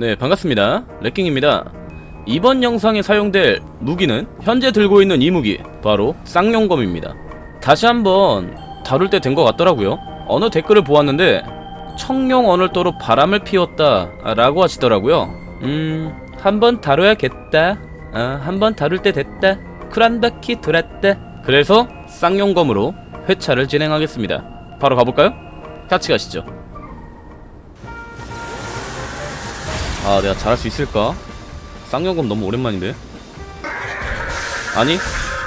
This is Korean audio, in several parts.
네, 반갑습니다. 레킹입니다. 이번 영상에 사용될 무기는 현재 들고 있는 이 무기, 바로 쌍용검입니다. 다시 한번 다룰 때 된 것 같더라고요. 어느 댓글을 보았는데 청룡 언을도로 바람을 피웠다 라고 하시더라고요. 음, 한번 다뤄야겠다. 아, 한번 다룰 때 됐다. 쿨한 바퀴 돌았다. 그래서 쌍용검으로 회차를 진행하겠습니다. 바로 가볼까요? 같이 가시죠. 아 내가 잘할 수 있을까? 쌍용검 너무 오랜만인데 아니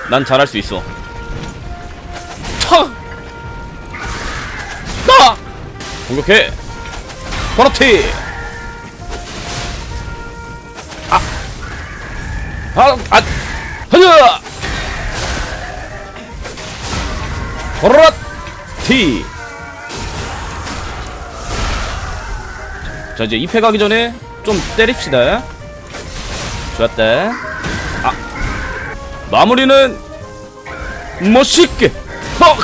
난 잘할 수 있어 차! 나! 공격해 버러티 아! 아! 아! 하자! 버러티 자 이제 2패 가기 전에 좀 때립시다. 좋았다. 아. 마무리는 멋있게. 헉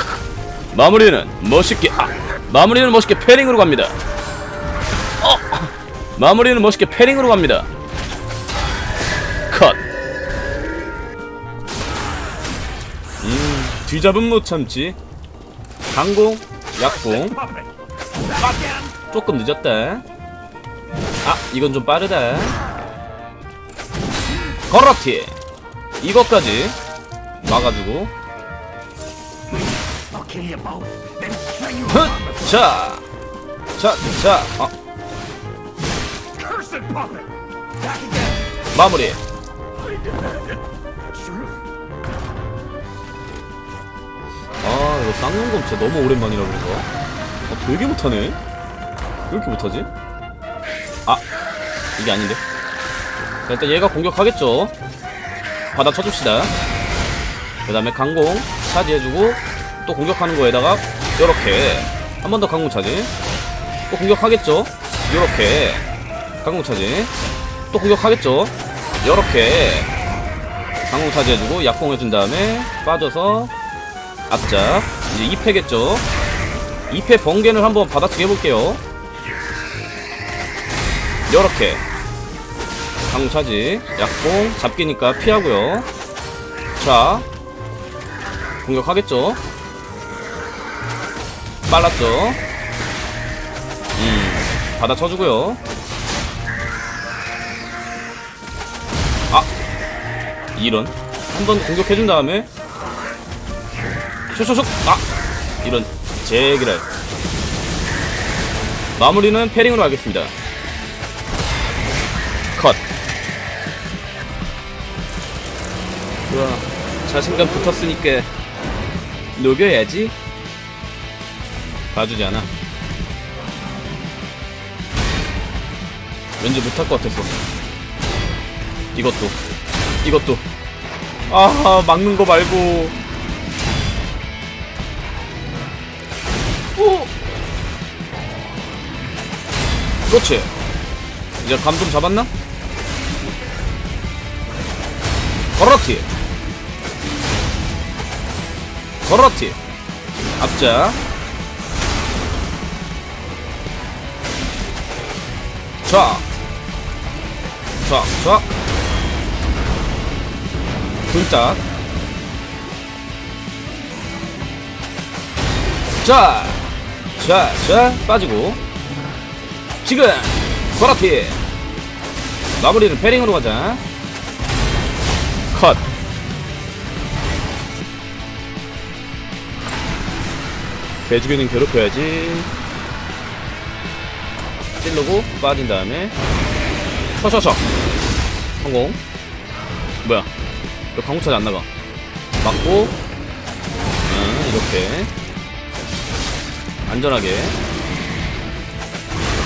마무리는 멋있게. 아. 마무리는 멋있게 패링으로 갑니다. 어. 마무리는 멋있게 패링으로 갑니다. 컷. 음, 뒤잡음 못 참지. 강공 약공. 조금 늦었다 아 이건 좀 빠르다 거러티 이것까지 막아주고. 자, 자, 자, again. 마무리. 아, 이거 쌍용검 진짜 너무 오랜만이라 그런가? 아, 되게 못하네. 왜 이렇게 못하지? 아, 이게 아닌데. 자, 일단 얘가 공격하겠죠. 받아 쳐줍시다. 그 다음에 강공 차지해주고 또 공격하는 거에다가 요렇게 한 번 더 강공 차지. 또 공격하겠죠. 요렇게 강공 차지. 또 공격하겠죠. 요렇게 강공 차지해주고 약공 해준 다음에 빠져서 앞자 이제 2패겠죠 2패 번개를 한번 받아치기 해볼게요 요렇게. 강차지. 약공 잡기니까 피하고요. 자 공격하겠죠? 빨랐죠? 음 받아 쳐주고요. 아 이런. 한 번 공격해준 다음에. 슉슉슉 아 이런. 제기랄. 마무리는 패링으로 하겠습니다 우와 자신감 붙었으니까 녹여야지 봐주지 않아 왠지 못할 것 같았어 이것도 이것도 아 막는 거 말고 오! 그렇지. 이제 감 좀 잡았나? 거러티. 거러티. 앞자. 자. 자, 자. 둘짝. 자. 자, 자, 빠지고. 지금, 거라티. 마무리는 패링으로 가자. 컷. 배주기는 괴롭혀야지. 찔르고, 빠진 다음에. 셔셔셔. 성공. 뭐야. 왜 강호차지 안 나가? 맞고. 응, 이렇게. 안전하게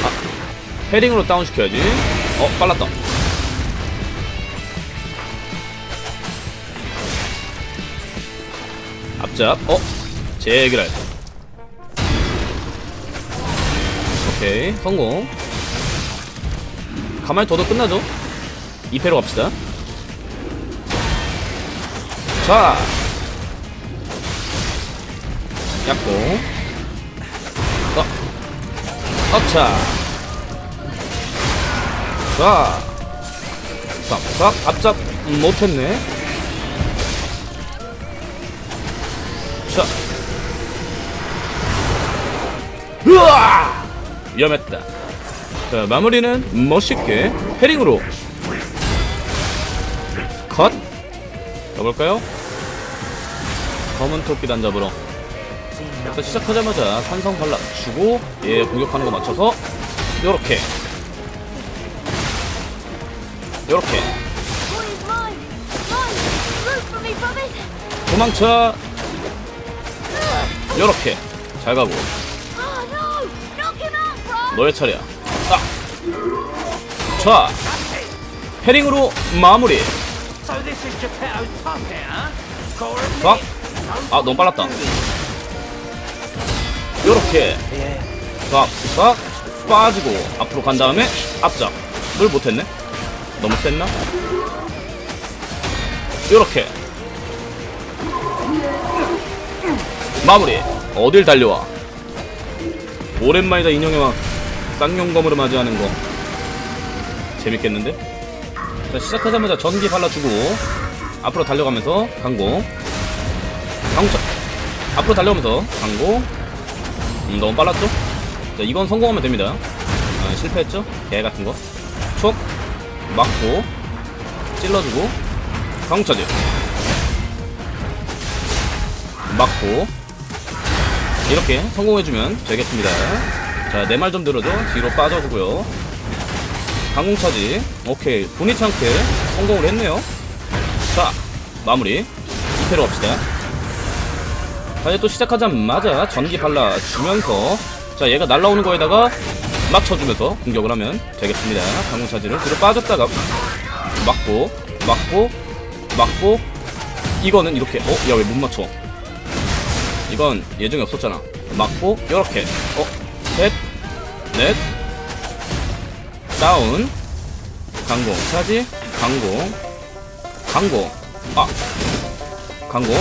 아 패링으로 다운 시켜야지 어 빨랐다 앞잡 어 제기랄 오케이 성공. 가만히 둬도 끝나죠? 2패로 갑시다. 자. 약공. 어. 어차. 자, 싹싹 앞잡 음, 못했네. 자, 으아! 위험했다. 자, 마무리는 멋있게 패링으로 컷. 가볼까요? 검은 토끼 단잡으러. 일단 시작하자마자 산성 발라 주고 얘 공격하는 거 맞춰서 요렇게 요렇게! 도망쳐 요렇게 잘 가고 너의 차례야. 아. 자 패링으로 마무리. admit, 아 너무 빨랐다. 요렇게. 싹싹 빠지고 앞으로 간 다음에 앞잡을 못했네. 너무 셌나? 요렇게. 마무리. 어딜 달려와. 오랜만이다 인형의 왕 쌍용검으로 맞이하는 거. 재밌겠는데? 자 시작하자마자 전기 발라주고 앞으로 달려가면서 강공. 강공. 앞으로 달려오면서 강공. 음, 너무 빨랐죠? 자 이건 성공하면 됩니다. 아, 실패했죠? 개 같은 거. 촉. 막고 찔러주고 강공 차지 막고. 이렇게 성공해주면 되겠습니다 자 내 말 좀 들어줘 뒤로 빠져주고요. 강공 차지. 오케이. 본의치 않게 성공을 했네요. 자 마무리. 2패로 갑시다. 자 이제 또 시작하자마자 전기 발라주면서 자 얘가 날라오는 거에다가 맞춰주면서 공격을 하면 되겠습니다. 강공 차지를 뒤로 빠졌다가 맞고 맞고 맞고. 이거는 이렇게 어? 야 왜 못 맞춰? 이건 예정이 없었잖아. 맞고 요렇게. 어? 셋 넷. 다운. 강공. 차지? 강공. 강공. 아. 강공.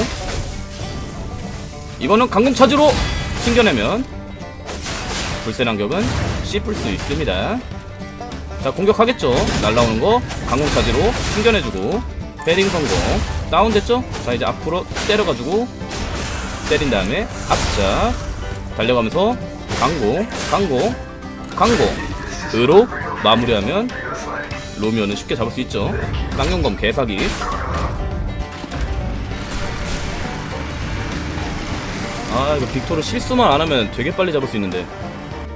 이거는 강공 차지로 튕겨내면 불새 난격은 씹을 수 있습니다. 자 공격하겠죠? 날라오는 거 강공 차지로 튕겨내주고 패딩 성공. 다운됐죠? 자 이제 앞으로 때려가지고 때린 다음에 앞자 달려가면서 강공 강공 강공으로 마무리하면 로미오는 쉽게 잡을 수 있죠. 쌍용검 개사기. 아 이거 빅토르 실수만 안 하면 되게 빨리 잡을 수 있는데.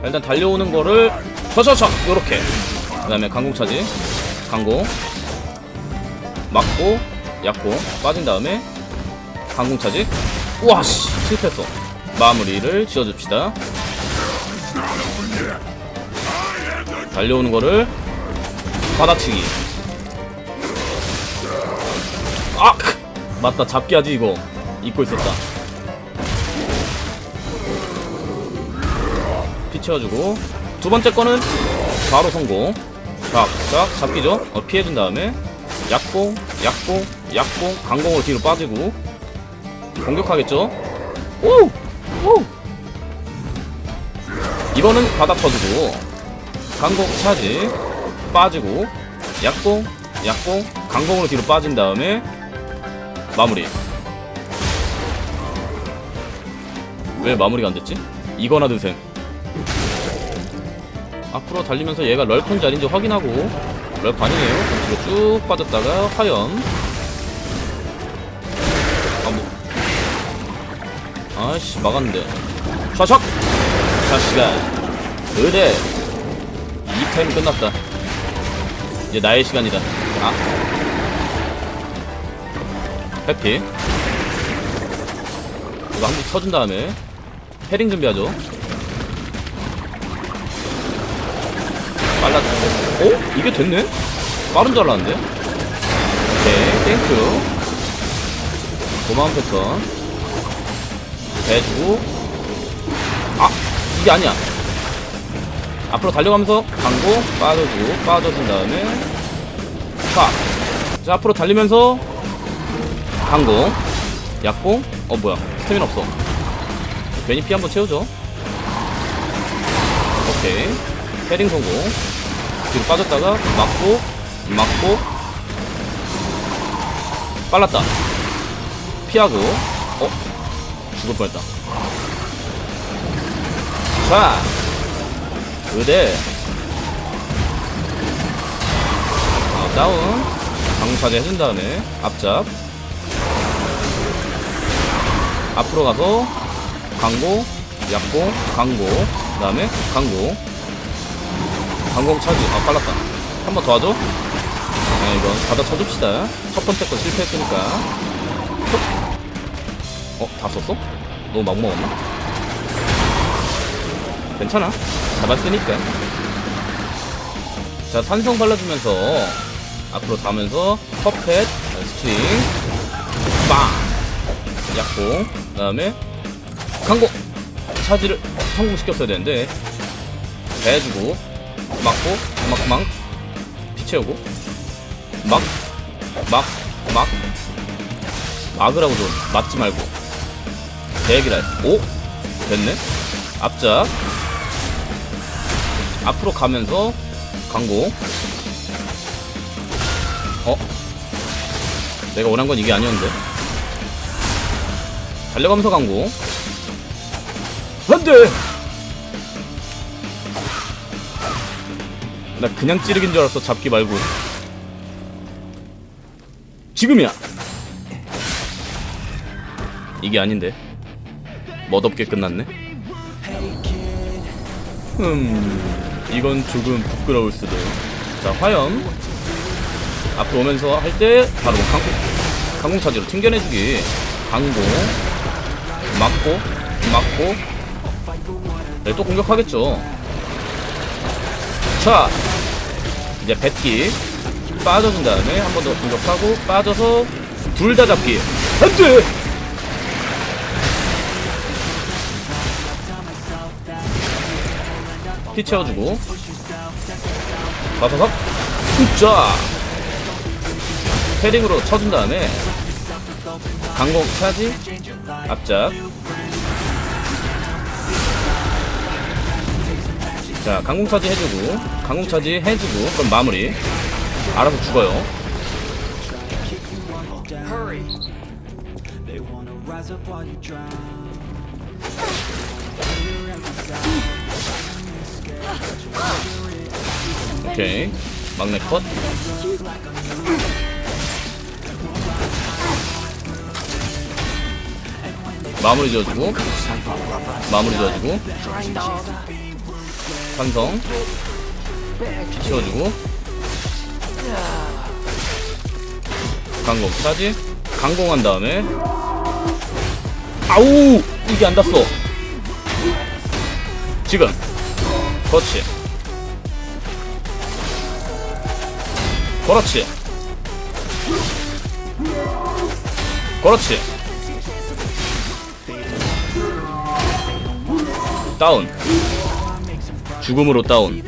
일단 달려오는 거를 저저저 요렇게. 그 다음에 강공 차지. 강공. 맞고 약고. 빠진 다음에 강공 차지. 우와 씨. 실패했어. 마무리를 지어줍시다 달려오는 거를 받아치기. 아 크! 맞다 잡기 하지 이거. 잊고 있었다. 피 채워주고. 두 번째 거는 바로 성공. 자, 잡기죠. 어, 피해준 다음에 약공 약공 약공. 강공으로 뒤로 빠지고. 공격하겠죠? 오! 오! 이거는 바닥 쳐주고 강공 차지. 빠지고 약공 약공 강공으로 뒤로 빠진 다음에 마무리. 왜 마무리가 안됐지? 이거나 드생 앞으로 달리면서 얘가 럴컨지 아닌지 확인하고 럴컨 아니에요. 뒤로 쭉 빠졌다가 화염. 아뭐. 아씨 막았는데. 샤샥 자시간. 그대. 2템 끝났다. 이제 나의 시간이다. 아. 해피. 이거 한 번 쳐준 다음에 헤링 준비하죠. 빨라졌 어? 이게 됐네? 빠른 줄 알았는데? 오케이, 땡큐. 고마운 패턴. 대주고. 아! 이게 아니야. 앞으로 달려가면서 강고 빠져주고 빠져준 다음에 빡 자 앞으로 달리면서 강공 약공. 어 뭐야. 스태미나 없어. 괜히 피 한번 채우죠. 오케이. 패링 성공. 뒤로 빠졌다가 맞고 맞고. 빨랐다. 피하고. 어? 죽을 뻔했다. 자 의대 아, 다운 강차지 해준 다음에 앞잡 앞으로 가서 강고 약고 강고 그 다음에 강고 강공 차지 아 빨랐다 한 번 더 하죠 네 이건 받아 쳐줍시다 첫 번째 거 실패했으니까 톡. 어? 다 썼어? 너무 막 먹었나? 괜찮아. 잡았으니까. 자 산성 발라주면서 앞으로 가면서 퍼펫 스트링 빵 약고 그 다음에 강고. 차지를 어, 성공시켰어야 되는데 해주고 맞고 막막 피 채우고 막 막 막 막으라고 좀 맞지 말고. 대기랄 오 됐네. 앞작 앞으로 가면서 강고. 어? 내가 원한 건 이게 아니었는데. 달려가면서 강고. 안돼! 나 그냥 찌르긴 줄 알았어 잡기 말고. 지금이야! 이게 아닌데. 멋없게 끝났네. 음 이건 조금 부끄러울 수도. 자 화염. 앞으로 오면서 할 때 바로 강공 강공 차지로 튕겨내주기. 강공. 맞고 맞고. 네, 또 공격하겠죠. 자 이제 뱉기 빠져준 다음에 한 번 더 공격하고 빠져서 둘 다 잡기. 안 돼 피 채워주고. 가서서 자! 패링으로 쳐준 다음에 강공 차지. 앞잡 자 강공 차지 해주고 강공 차지 해주고 그럼 마무리. 알아서 죽어요 오케이. 막내 컷. 마무리 지어주고. 마무리 지어주고. 산성. 피 채워주고. 강공 차지. 강공한 다음에. 아우! 이게 안 닿았어. 지금 그렇지. 그렇지. 그렇지. 다운. 죽음으로 다운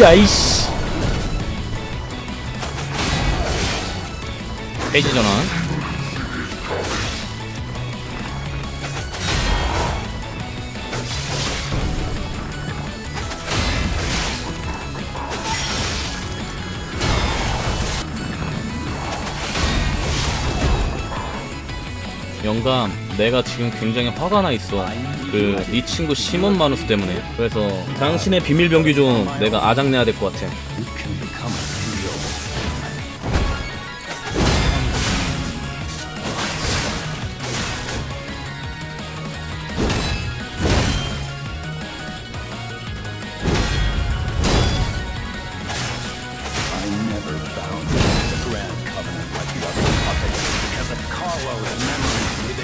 야이씨. 페이지 전환. 영감, 내가 지금 굉장히 화가 나 있어. 그 네 친구 시몬 마누스 때문에. 그래서 당신의 비밀 병기 좀 내가 아작내야 될 것 같아.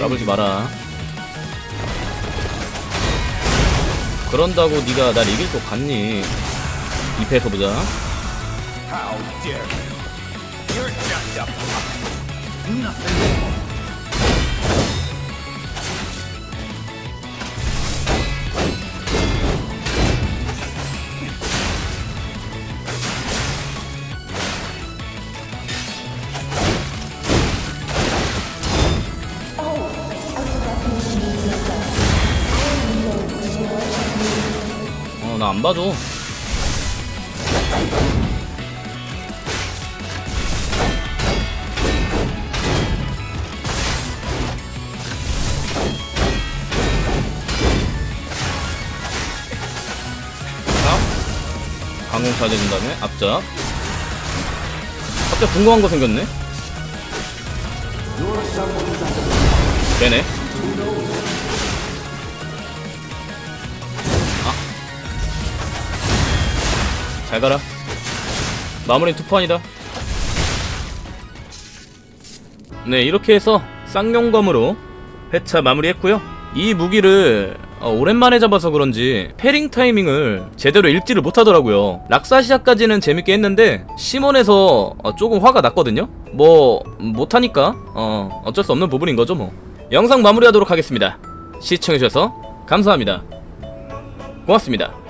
까불지 마라. 그런다고 네가 날 이길 것 같니? 2패에서 보자. How dare you? You're just a puppet. Nothing more. 나 안 봐줘. 자, 강공 찾아준 다음에 앞작. 갑자기 궁금한 거 생겼네? 되네. 잘 가라. 마무리 투판이다. 네, 이렇게 해서 쌍용검으로 회차 마무리했고요. 이 무기를 어, 오랜만에 잡아서 그런지 패링 타이밍을 제대로 읽지를 못하더라고요. 락사시아까지는 재밌게 했는데 시몬에서 어, 조금 화가 났거든요. 뭐 못하니까 어, 어쩔 수 없는 부분인 거죠 뭐. 영상 마무리하도록 하겠습니다. 시청해주셔서 감사합니다. 고맙습니다.